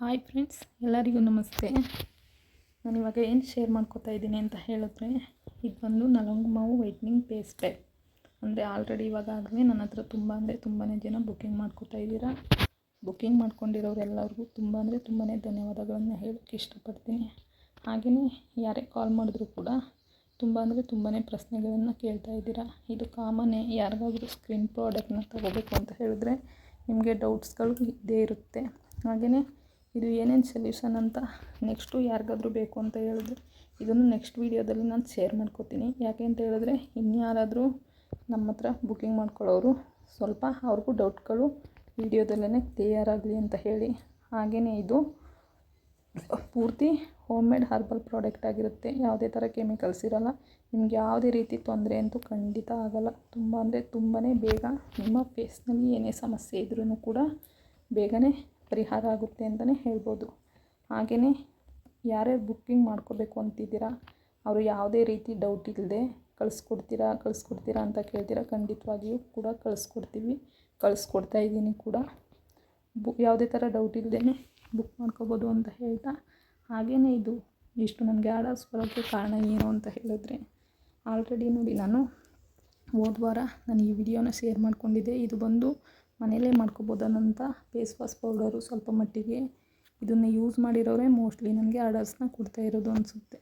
Hi friends ಎಲ್ಲರಿಗೂ ನಮಸ್ತೆ. ನಾನು ಇವಾಗ ಏನು ಶೇರ್ ಮಾಡ್ಕೋತಾ ಇದ್ದೀನಿ ಅಂತ ಹೇಳಿದ್ರೆ, ಇದು ಬಂದು ನಲಂಗ್ ಮಾವು ವೈಟ್ನಿಂಗ್ ಪೇಸ್ಟ್ ಟೈಪ್ ಅಂದರೆ ಆಲ್ರೆಡಿ ಇವಾಗ ಆಗಲೇ ನನ್ನ ಹತ್ರ ತುಂಬ ಅಂದರೆ ತುಂಬಾ ಜನ ಬುಕ್ಕಿಂಗ್ ಮಾಡ್ಕೋತಾ ಇದ್ದೀರಾ. ಬುಕ್ಕಿಂಗ್ ಮಾಡ್ಕೊಂಡಿರೋರೆಲ್ಲರಿಗೂ ತುಂಬ ಅಂದರೆ ತುಂಬಾ ಧನ್ಯವಾದಗಳನ್ನು ಹೇಳೋಕ್ಕೆ ಇಷ್ಟಪಡ್ತೀನಿ. ಹಾಗೆಯೇ ಯಾರೇ ಕಾಲ್ ಮಾಡಿದ್ರೂ ಕೂಡ ತುಂಬ ಅಂದರೆ ತುಂಬಾ ಪ್ರಶ್ನೆಗಳನ್ನು ಕೇಳ್ತಾ ಇದ್ದೀರಾ. ಇದು ಕಾಮನ್ನೇ ಯಾರಿಗಾದರೂ ಸ್ಕ್ರೀನ್ ಪ್ರಾಡಕ್ಟ್ನ ತಗೋಬೇಕು ಅಂತ ಹೇಳಿದ್ರೆ ನಿಮಗೆ ಡೌಟ್ಸ್ಗಳು ಇದ್ದೇ ಇರುತ್ತೆ. ಹಾಗೆಯೇ ಇದು ಏನೇನು ಸೊಲ್ಯೂಷನ್ ಅಂತ ನೆಕ್ಸ್ಟು ಯಾರಿಗಾದ್ರೂ ಬೇಕು ಅಂತ ಹೇಳಿದ್ರೆ ಇದನ್ನು ನೆಕ್ಸ್ಟ್ ವೀಡಿಯೋದಲ್ಲಿ ನಾನು ಶೇರ್ ಮಾಡ್ಕೋತೀನಿ. ಯಾಕೆ ಅಂತ ಹೇಳಿದ್ರೆ ಇನ್ಯಾರಾದರೂ ನಮ್ಮ ಹತ್ರ ಬುಕ್ಕಿಂಗ್ ಮಾಡ್ಕೊಳ್ಳೋರು ಸ್ವಲ್ಪ ಅವ್ರಿಗೂ ಡೌಟ್ಗಳು ವೀಡಿಯೋದಲ್ಲೇ ಕ್ಲಿಯರ್ ಆಗಲಿ ಅಂತ ಹೇಳಿ. ಹಾಗೆಯೇ ಇದು ಪೂರ್ತಿ ಹೋಮ್ ಮೇಡ್ ಹರ್ಬಲ್ ಪ್ರಾಡಕ್ಟ್ ಆಗಿರುತ್ತೆ. ಯಾವುದೇ ಥರ ಕೆಮಿಕಲ್ಸ್ ಇರೋಲ್ಲ. ನಿಮ್ಗೆ ಯಾವುದೇ ರೀತಿ ತೊಂದರೆ ಅಂತೂ ಖಂಡಿತ ಆಗಲ್ಲ. ತುಂಬ ಅಂದರೆ ತುಂಬಾ ಬೇಗ ನಿಮ್ಮ ಫೇಸ್ನಲ್ಲಿ ಏನೇ ಸಮಸ್ಯೆ ಇದ್ರೂ ಕೂಡ ಬೇಗನೆ ಪರಿಹಾರ ಆಗುತ್ತೆ ಅಂತಲೇ ಹೇಳ್ಬೋದು. ಹಾಗೆಯೇ ಯಾರ್ಯಾರು ಬುಕ್ಕಿಂಗ್ ಮಾಡ್ಕೋಬೇಕು ಅಂತಿದ್ದೀರಾ, ಅವರು ಯಾವುದೇ ರೀತಿ ಡೌಟ್ ಇಲ್ಲದೆ ಕಳಿಸ್ಕೊಡ್ತೀರಾ ಕಳಿಸ್ಕೊಡ್ತೀರಾ ಅಂತ ಕೇಳ್ತೀರಾ, ಖಂಡಿತವಾಗಿಯೂ ಕೂಡ ಕಳಿಸ್ಕೊಡ್ತೀವಿ, ಕಳಿಸ್ಕೊಡ್ತಾ ಇದ್ದೀನಿ ಕೂಡ. ಬು, ಯಾವುದೇ ಥರ ಡೌಟ್ ಇಲ್ಲದೇ ಬುಕ್ ಮಾಡ್ಕೋಬೋದು ಅಂತ ಹೇಳ್ತಾ ಹಾಗೆಯೇ ಇದು ಇಷ್ಟು ನನಗೆ ಆರ್ಡರ್ಸ್ ಬರೋಕ್ಕೆ ಕಾರಣ ಏನು ಅಂತ ಹೇಳಿದ್ರೆ ಆಲ್ರೆಡಿ ನೋಡಿ ನಾನು ಹೋದ ವಾರ ನಾನು ಈ ವಿಡಿಯೋನ ಶೇರ್ ಮಾಡ್ಕೊಂಡಿದ್ದೆ. ಇದು ಬಂದು ಮನೆಯಲ್ಲೇ ಮಾಡ್ಕೋಬೋದನ್ನಂಥ ಫೇಸ್ ವಾಶ್ ಪೌಡರು ಸ್ವಲ್ಪ ಮಟ್ಟಿಗೆ ಇದನ್ನು ಯೂಸ್ ಮಾಡಿರೋರೇ ಮೋಸ್ಟ್ಲಿ ನನಗೆ ಆರ್ಡರ್ಸ್ನ ಕೊಡ್ತಾ ಇರೋದು ಅನಿಸುತ್ತೆ.